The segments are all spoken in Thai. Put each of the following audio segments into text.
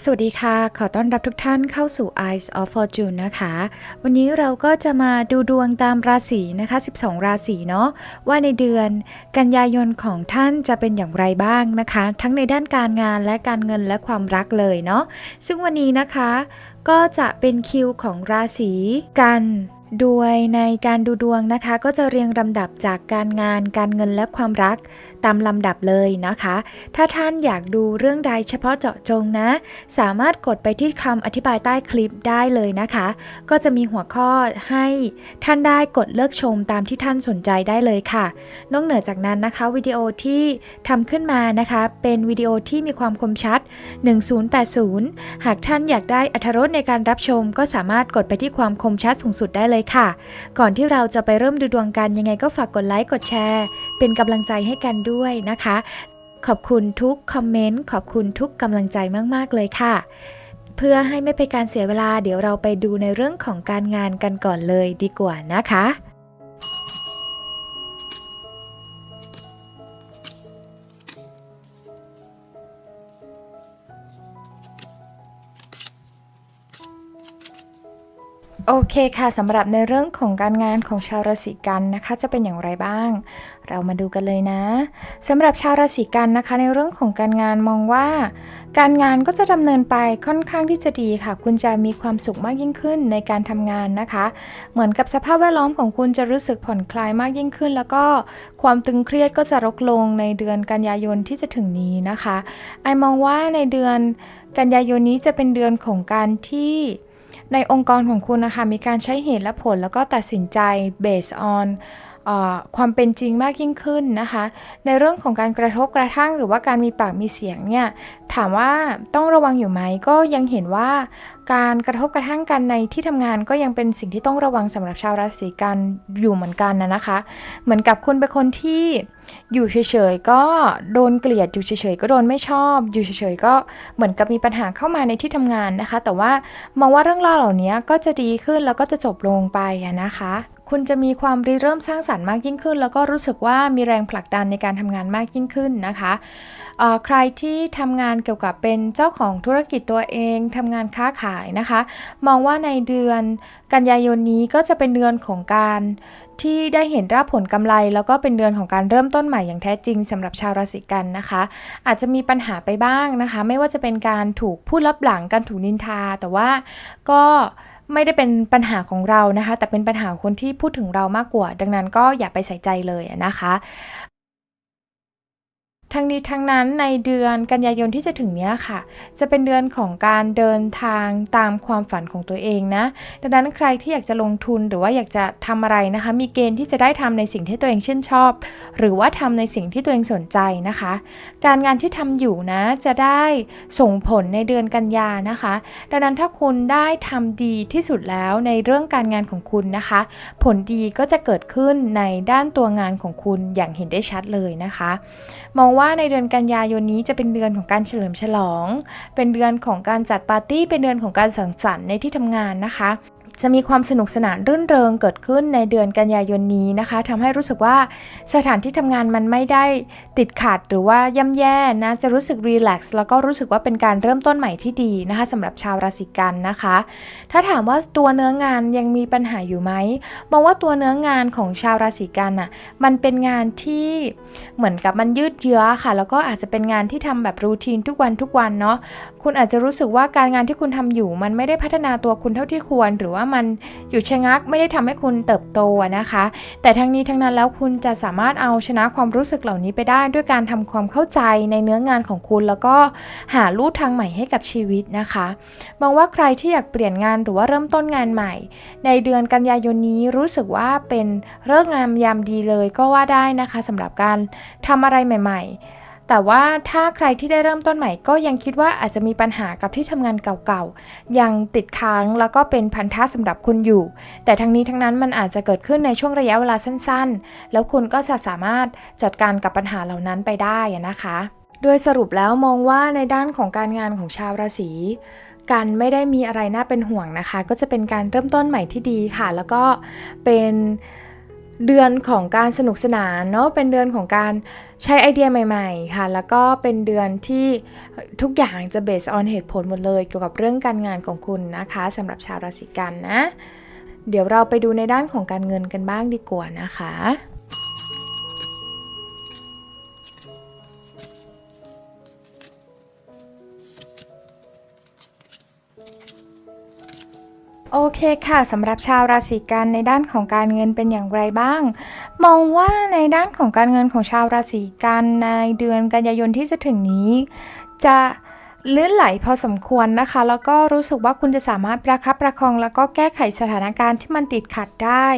สวัสดีค่ะ ขอต้อนรับทุกท่านเข้าสู่ Eyes of Fortune นะคะ วันนี้เราก็จะมาดูดวงตามราศีนะคะ 12 ราศีเนาะ ว่าในเดือนกันยายนของท่านจะเป็นอย่างไรบ้างนะคะ ทั้งในด้านการงานและการเงินและความรักเลยเนาะ ซึ่งวันนี้นะคะก็จะเป็นคิวของราศีกัน โดยในการดูดวงนะคะ ก็จะเรียงลำดับจากการงานการเงินและความรักตามลำดับเลยนะคะ ถ้าท่านอยากดูเรื่องใดเฉพาะเจาะจงนะ สามารถกดไปที่คำอธิบายใต้คลิปได้เลยนะคะ ก็จะมีหัวข้อให้ท่านได้กดเลิกชมตามที่ท่านสนใจได้เลยค่ะ นอกเหนือจากนั้นนะคะวิดีโอที่ทำขึ้นมานะคะ เป็นวิดีโอที่มีความคมชัด 1080 หากท่านอยากได้อรรถรสในการรับชม ก็สามารถกดไปที่ความคมชัดสูงสุดได้เลยค่ะ ก่อนที่เราจะไปเริ่มดูดวงกันยังไงก็ฝากกดไลค์กดแชร์ เป็นกำลังใจให้กันด้วยนะคะ ขอบคุณทุกคอมเมนต์ขอบคุณทุกกำลังใจมากๆเลยค่ะ เพื่อให้ไม่เป็นการเสียเวลาเดี๋ยวเราไปดูในเรื่องของการงานกันก่อนเลยดีกว่านะคะ โอเคค่ะสำหรับในเรื่องของการงานของชาวราศีกันนะคะ จะเป็นอย่างไรบ้าง เรามาดูกันเลยนะสำหรับชาวราศีกันนะคะ ในเรื่องของการงานมองว่า การงานก็จะดำเนินไปค่อนข้างที่จะดีค่ะ คุณจะมีความสุขมากยิ่งขึ้นในการทำงานนะคะ เหมือนกับสภาพแวดล้อมของคุณจะรู้สึกผ่อนคลายมากยิ่งขึ้น แล้วก็ความตึงเครียดก็จะลดลงในเดือนกันยายนที่จะถึงนี้นะคะไอมองว่าในเดือนกันยายนนี้จะเป็นเดือนของการที่ ในองค์กรของคุณนะคะมีการใช้เหตุและผลแล้วก็ตัดสินใจ based on ความเป็นจริงมากยิ่งขึ้นนะคะ ในเรื่องของการกระทบกระทั่งหรือว่าการมีปากมีเสียงเนี่ยถามว่าต้องระวังอยู่ไหมก็ยังเห็นว่า การกระทบกระทั่งกันในที่ทำงานก็ยังเป็นสิ่งที่ต้องระวังสำหรับชาวราศีกันอยู่เหมือนกันนะนะคะ เหมือนกับคุณเป็นคนที่อยู่เฉยๆก็โดนเกลียดอยู่เฉยๆก็โดนไม่ชอบ อยู่เฉยๆก็เหมือนกับมีปัญหาเข้ามาในที่ทำงานนะคะ แต่ว่ามองว่าเรื่องราวเหล่านี้ก็จะดีขึ้นแล้วก็จะจบลงไปนะคะ คุณจะมีความริเริ่มสร้างสรรค์มากยิ่งขึ้น แล้วก็รู้สึกว่ามีแรงผลักดันในการทำงานมากยิ่งขึ้นนะคะใครที่ทำงานเกี่ยวกับเป็นเจ้าของธุรกิจตัวเองทำงานค้าขายนะคะ มองว่าในเดือนกันยายนนี้ก็จะเป็นเดือนของการที่ได้เห็นรับผลกำไร แล้วก็เป็นเดือนของการเริ่มต้นใหม่อย่างแท้จริงสำหรับชาวราศีกันนะคะ อาจจะมีปัญหาไปบ้างนะคะ ไม่ว่าจะเป็นการถูกพูดลับหลังการถูกนินทา แต่ว่าก็ ไม่ได้เป็นปัญหาของเรานะคะ แต่เป็นปัญหาของคนที่พูดถึงเรามากกว่า ดังนั้นก็อย่าไปใส่ใจเลยนะคะ ทั้งนี้ทั้งนั้นในเดือนกันยายนที่จะถึงนี้ค่ะ จะเป็นเดือนของการเดินทางตามความฝันของตัวเองนะ ดังนั้นใครที่อยากจะลงทุนหรือว่าอยากจะทำอะไรนะคะ มีเกณฑ์ที่จะได้ทำในสิ่งที่ตัวเองชื่นชอบ หรือว่าทำในสิ่งที่ตัวเองสนใจนะคะ การงานที่ทำอยู่นะจะได้ส่งผลในเดือนกันยานะคะ ดังนั้นถ้าคุณได้ทำดีที่สุดแล้วในเรื่องการงานของคุณนะคะ ผลดีก็จะเกิดขึ้นในด้านตัวงานของคุณอย่างเห็นได้ชัดเลยนะคะ มองว่า่าในเดือนกันยายนนี้จะเป็นเดือนของการเฉลิมฉลอง เป็นเดือนของการจัดปาร์ตี้ เป็นเดือนของการสังสรรค์ในที่ทำงานนะคะ จะมีความสนุกสนานรื่นเริงเกิดขึ้นในเดือนกันยายนนี้นะคะทำให้รู้สึกว่าสถานที่ทำงานมันไม่ได้ติดขัดหรือว่าย่ำแย่นะจะรู้สึกรีแลกซ์แล้วก็รู้สึกว่าเป็นการเริ่มต้นใหม่ที่ดีนะคะสำหรับชาวราศีกันนะคะ ถ้าถามว่าตัวเนื้องานยังมีปัญหาอยู่ไหมมองว่าตัวเนื้องานของชาวราศีกันน่ะมันเป็นงานที่เหมือนกับมันยืดเยื้อค่ะ แล้วก็อาจจะเป็นงานที่ทำแบบรูทีนทุกวันทุกวันเนาะ คุณอาจจะรู้สึกว่าการงานที่คุณทำอยู่ มันไม่ได้พัฒนาตัวคุณเท่าที่ควร หรือว่ามันหยุดชะงักไม่ได้ทำให้คุณเติบโตนะคะ แต่ทั้งนี้ทั้งนั้นแล้วคุณจะสามารถเอาชนะความรู้สึกเหล่านี้ไปได้ ด้วยการทำความเข้าใจในเนื้องานของคุณ แล้วก็หาลู่ทางใหม่ให้กับชีวิตนะคะมองว่าใครที่อยากเปลี่ยนงานหรือว่าเริ่มต้นงานใหม่ ในเดือนกันยายนนี้รู้สึกว่าเป็นเลิกษ์งามยามดีเลยก็ว่าได้นะคะสำหรับการทำอะไรใหม่ ๆ แต่ว่าถ้าใครที่ได้เริ่มต้นใหม่ก็ยังคิดว่าอาจจะมีปัญหากับที่ทำงานเก่าๆ ยังติดค้างแล้วก็เป็นพันธะสำหรับคุณอยู่ แต่ทั้งนี้ทั้งนั้นมันอาจจะเกิดขึ้นในช่วงระยะเวลาสั้นๆ แล้วคุณก็จะสามารถจัดการกับปัญหาเหล่านั้นไปได้นะคะโดยสรุปแล้วมองว่าในด้านของการงานของชาวราศีกันไม่ได้มีอะไรน่าเป็นห่วงนะคะ ก็จะเป็นการเริ่มต้นใหม่ที่ดีค่ะ แล้วก็เป็น เดือนของการสนุกสนานเนาะเป็นเดือนของการใช้ไอเดียใหม่ๆค่ะ แล้วก็เป็นเดือนที่ทุกอย่างจะเบสออนเหตุผลหมดเลย เกี่ยวกับเรื่องการงานของคุณนะคะสำหรับชาวราศีกันนะ เดี๋ยวเราไปดูในด้านของการเงินกันบ้างดีกว่านะคะ โอเคค่ะสำหรับชาวราศีกันในด้านของการเงินเป็นอย่างไรบ้าง มองว่าในด้านของการเงินของชาวราศีกันในเดือนกันยายนที่จะถึงนี้ จะลื่นไหลพอสมควรนะคะ แล้วก็รู้สึกว่าคุณจะสามารถประคับประคอง แล้วก็แก้ไขสถานการณ์ที่มันติดขัดได้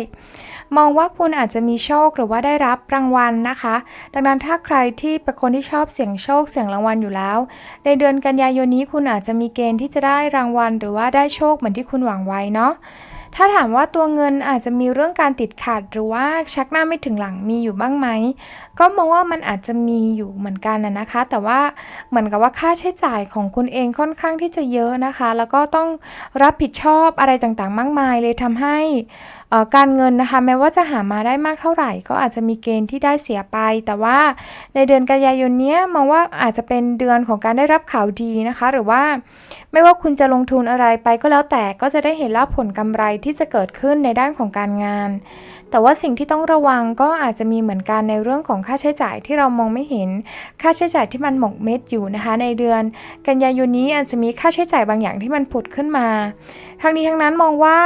มองว่าคุณอาจจะมีโชคหรือว่าได้รับรางวัลนะคะ ดังนั้นถ้าใครที่เป็นคนที่ชอบเสี่ยงโชคเสี่ยงรางวัลอยู่แล้ว ในเดือนกันยายนนี้คุณอาจจะมีเกณฑ์ที่จะได้รางวัล หรือว่าได้โชคเหมือนที่คุณหวังไว้เนาะถ้าถามว่าตัวเงินอาจจะมีเรื่องการติดขัด หรือว่าชักหน้าไม่ถึงหลังมีอยู่บ้างไหม ก็มองว่ามันอาจจะมีอยู่เหมือนกันนะคะ แต่ว่าเหมือนกับว่าค่าใช้จ่ายของคุณเองค่อนข้างที่จะเยอะนะคะ แล้วก็ต้องรับผิดชอบอะไรต่างๆ มากมายเลยทำให้การเงินนะคะแม้ว่าจะหามาได้มากเท่าไหร่ ก็อาจจะมีเกณฑ์ที่ได้เสียไป แต่ว่าในเดือนกันยายนนี้มองว่าอาจจะเป็นเดือนของการได้รับข่าวดีนะคะ หรือว่าไม่ว่าคุณจะลงทุนอะไรไปก็แล้วแต่ก็จะได้เห็นรับผลกำไรที่จะเกิดขึ้นในด้านของการงาน แต่ว่าสิ่งที่ต้องระวังก็อาจจะมีเหมือนกันในเรื่องของค่าใช้จ่ายที่เรามองไม่เห็น ค่าใช้จ่ายที่มันหมกเม็ดอยู่นะคะ ในเดือน กันยายนนี้อาจจะมีค่าใช้จ่ายบางอย่างที่มันผุดขึ้นมา ทั้งนี้ทั้งนั้นมองว่า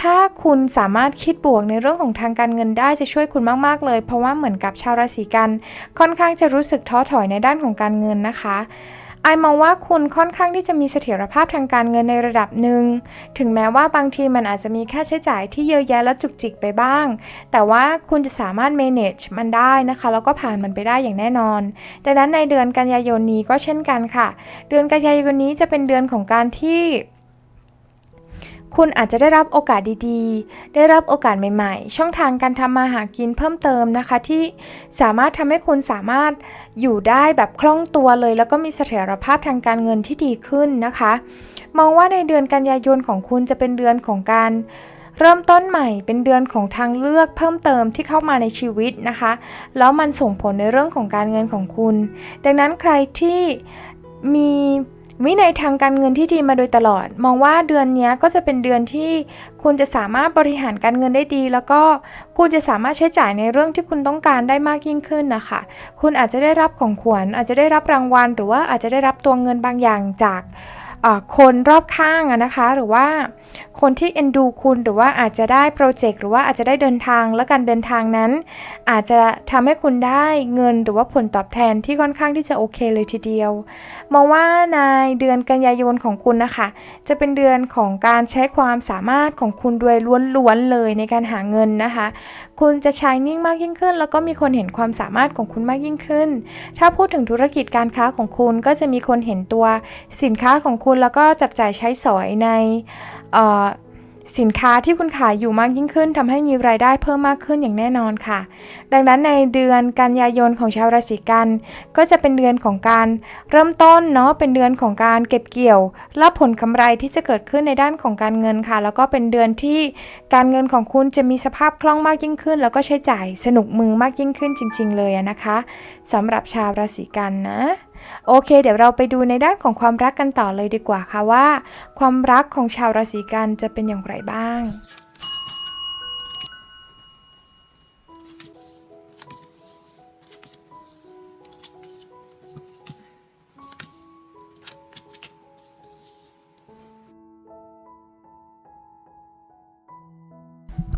ถ้าคุณสามารถคิดบวกในเรื่องของทางการเงินได้จะช่วยคุณมาก ๆ เลย เพราะว่าเหมือนกับชาวราศีกัน ค่อนข้างจะรู้สึกท้อถอยในด้านของการเงินนะคะไอมองว่าคุณค่อนข้างที่จะมีเสถียรภาพทางการเงินในระดับหนึ่ง ถึงแม้ว่าบางทีมันอาจจะมีค่าใช้จ่ายที่เยอะแยะและจุกจิกไปบ้าง แต่ว่าคุณจะสามารถ manage มันได้นะคะ แล้วก็ผ่านมันไปได้อย่างแน่นอน ดังนั้นในเดือนกันยายนนี้ก็เช่นกันค่ะ เดือนกันยายนนี้จะเป็นเดือนของการที่ คุณอาจจะได้รับโอกาสดีๆ ได้รับโอกาสใหม่ๆ ช่องทางการทำมาหากินเพิ่มเติมนะคะ ที่สามารถทำให้คุณสามารถอยู่ได้แบบคล่องตัวเลย แล้วก็มีเสถียรภาพทางการเงินที่ดีขึ้นนะคะ มองว่าในเดือนกันยายนของคุณจะเป็นเดือนของการเริ่มต้นใหม่เป็นเดือนของทางเลือกเพิ่มเติมที่เข้ามาในชีวิตนะคะ แล้วมันส่งผลในเรื่องของการเงินของคุณ ดังนั้นใครที่มี วินัยทางการเงินที่ดีมาโดยตลอด มองว่าเดือนนี้ก็จะเป็นเดือนที่คุณจะสามารถบริหารการเงินได้ดี แล้วก็คุณจะสามารถใช้จ่ายในเรื่องที่คุณต้องการได้มากยิ่งขึ้นนะคะ คุณอาจจะได้รับของขวัญอาจจะได้รับรางวัล หรือว่าอาจจะได้รับตัวเงินบางอย่างจาก คนรอบข้างนะคะ หรือว่าคนที่เอ็นดูคุณหรือว่าอาจจะได้โปรเจกต์หรือว่าอาจจะได้เดินทางและการเดินทางนั้น อาจจะทำให้คุณได้เงินหรือว่าผลตอบแทนที่ค่อนข้างที่จะโอเคเลยทีเดียวมองว่าในเดือนกันยายนของคุณนะคะ จะเป็นเดือนของการใช้ความสามารถของคุณด้วยล้วนๆเลยในการหาเงินนะคะ คุณจะใช้นิ่งมากยิ่งขึ้น แล้วก็มีคนเห็นความสามารถของคุณมากยิ่งขึ้น ถ้าพูดถึงธุรกิจการค้าของคุณก็จะมีคนเห็นตัวสินค้าของคุณแล้วก็จับจ่ายใช้สอยในสินค้าที่คุณขายอยู่มากยิ่งขึ้นทำให้มีรายได้เพิ่มมากขึ้นอย่างแน่นอนค่ะ ดังนั้นในเดือนกันยายนของชาวราศีกัน ก็จะเป็นเดือนของการเริ่มต้นเนาะเป็นเดือนของการเก็บเกี่ยวรับผลกำไรที่จะเกิดขึ้นในด้านของการเงินค่ะ แล้วก็เป็นเดือนที่การเงินของคุณจะมีสภาพคล่องมากยิ่งขึ้น แล้วก็ใช้จ่ายสนุกมือมากยิ่งขึ้นจริง ๆ เลยนะคะสำหรับชาวราศีกันนะ โอเค เดี๋ยวเราไปดูในด้านของความรักกันต่อเลยดีกว่าค่ะว่า ความรักของชาวราศีกันจะเป็นอย่างไรบ้าง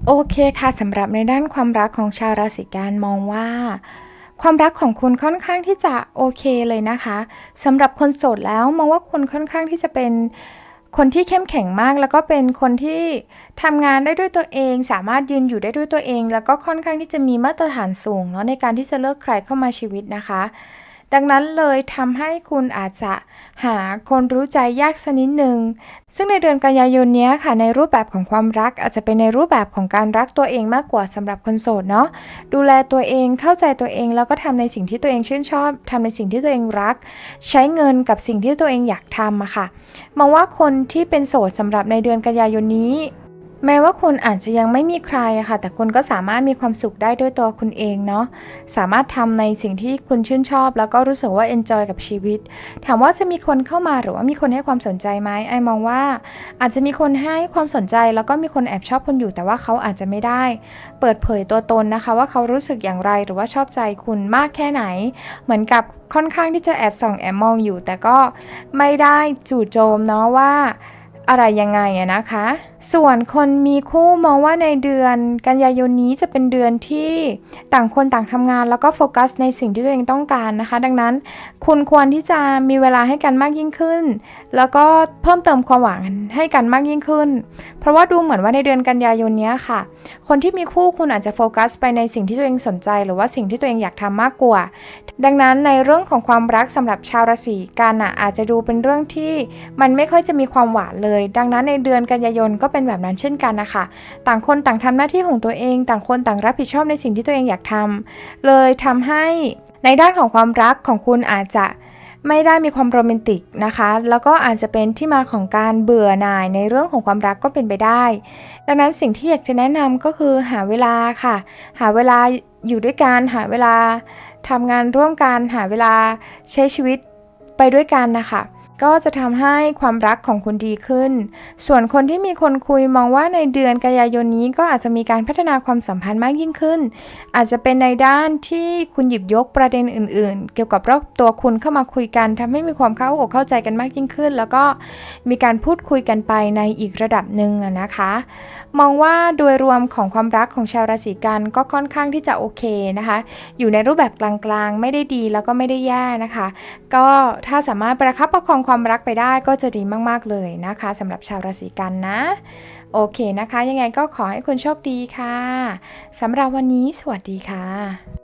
โอเคค่ะสำหรับในด้านความรักของชาวราศีกันมองว่า ความรักของคุณค่อนข้างที่จะโอเคเลยนะคะสำหรับคนโสดแล้วมองว่าคุณค่อนข้างที่จะเป็นคนที่เข้มแข็งมากแล้วก็เป็นคนที่ทำงานได้ด้วยตัวเอง สามารถยืนอยู่ได้ด้วยตัวเอง แล้วก็ค่อนข้างที่จะมีมาตรฐานสูงเนาะในการที่จะเลือกใครเข้ามาชีวิตนะคะ ดังนั้นเลยทำให้คุณอาจจะหาคนรู้ใจยากสักนิดหนึ่ง ซึ่งในเดือนกันยายนนี้ค่ะในรูปแบบของความรักอาจจะเป็นในรูปแบบของการรักตัวเองมากกว่าสำหรับคนโสดเนาะดูแลตัวเองเข้าใจตัวเอง แล้วก็ทำในสิ่งที่ตัวเองชื่นชอบทำในสิ่งที่ตัวเองรัก ใช้เงินกับสิ่งที่ตัวเองอยากทำอะค่ะมองว่าคนที่เป็นโสดสำหรับในเดือนกันยายนนี้ แม้ว่าคุณอาจจะยังไม่มีใครอะค่ะ แต่คุณก็สามารถมีความสุขได้ด้วยตัวคุณเองเนาะ สามารถทำในสิ่งที่คุณชื่นชอบ แล้วก็รู้สึกว่าเอนจอยกับชีวิต ถามว่าจะมีคนเข้ามาหรือว่ามีคนให้ความสนใจไหมไอมองว่า อาจจะมีคนให้ความสนใจแล้วก็มีคนแอบชอบคุณอยู่ แต่ว่าเขาอาจจะไม่ได้ เปิดเผยตัวตนนะคะ ว่าเขารู้สึกอย่างไรหรือว่าชอบใจคุณมากแค่ไหน เหมือนกับค่อนข้างที่จะแอบส่องแอบมองอยู่ แต่ก็ไม่ได้จู่โจมเนาะว่า อะไรยังไงอะนะคะ ส่วนคนมีคู่มองว่าในเดือนกันยายนนี้จะเป็นเดือนที่ต่างคนต่างทำงานแล้วก็โฟกัสในสิ่งที่ตัวเองต้องการนะคะ ดังนั้น คุณควรที่จะมีเวลาให้กันมากยิ่งขึ้น แล้วก็เพิ่มเติมความหวังให้กันมากยิ่งขึ้น เพราะว่าดูเหมือนว่าในเดือนกันยายนนี้ค่ะ คนที่มีคู่คุณอาจจะโฟกัสไปในสิ่งที่ตัวเองสนใจ หรือว่าสิ่งที่ตัวเองอยากทำมากกว่า ดังนั้นในเรื่องของความรักสำหรับชาวราศีกันอะอาจจะดูเป็นเรื่องที่มันไม่ค่อยจะมีความหวานเลย ดังนั้นในเดือนกันยายนก็เป็นแบบนั้นเช่นกันนะคะ ต่างคนต่างทำหน้าที่ของตัวเอง ต่างคนต่างรับผิดชอบในสิ่งที่ตัวเองอยากทำเลยทำให้ในด้านของความรักของคุณอาจจะไม่ได้มีความโรแมนติกนะคะ แล้วก็อาจจะเป็นที่มาของการเบื่อหน่ายในเรื่องของความรักก็เป็นไปได้ ดังนั้นสิ่งที่อยากจะแนะนำก็คือหาเวลาค่ะ หาเวลาอยู่ด้วยกัน หาเวลาทำงานร่วมกัน หาเวลาใช้ชีวิตไปด้วยกันนะคะ ก็จะทำให้ความรักของคุณดีขึ้น ส่วนคนที่มีคนคุยมองว่าในเดือนกันยายนนี้ก็อาจจะมีการพัฒนาความสัมพันธ์มากยิ่งขึ้น อาจจะเป็นในด้านที่คุณหยิบยกประเด็นอื่น ๆ เกี่ยวกับรอบตัวคุณเข้ามาคุยกันทำให้มีความเข้าอกเข้าใจกันมากยิ่งขึ้น แล้วก็มีการพูดคุยกันไปในอีกระดับหนึ่งนะคะ มองว่าโดยรวมของความรักของชาวราศีกันก็ค่อนข้างที่จะโอเคนะคะ อยู่ในรูปแบบกลางๆ ไม่ได้ดีแล้วก็ไม่ได้แย่นะคะ ก็ถ้าสามารถประคับประคองความรักไปได้ก็จะดีมาก ๆ เลยนะคะสำหรับชาวราศีกันนะ โอเคนะคะ ยังไงก็ขอให้คุณโชคดีค่ะสำหรับวันนี้สวัสดีค่ะ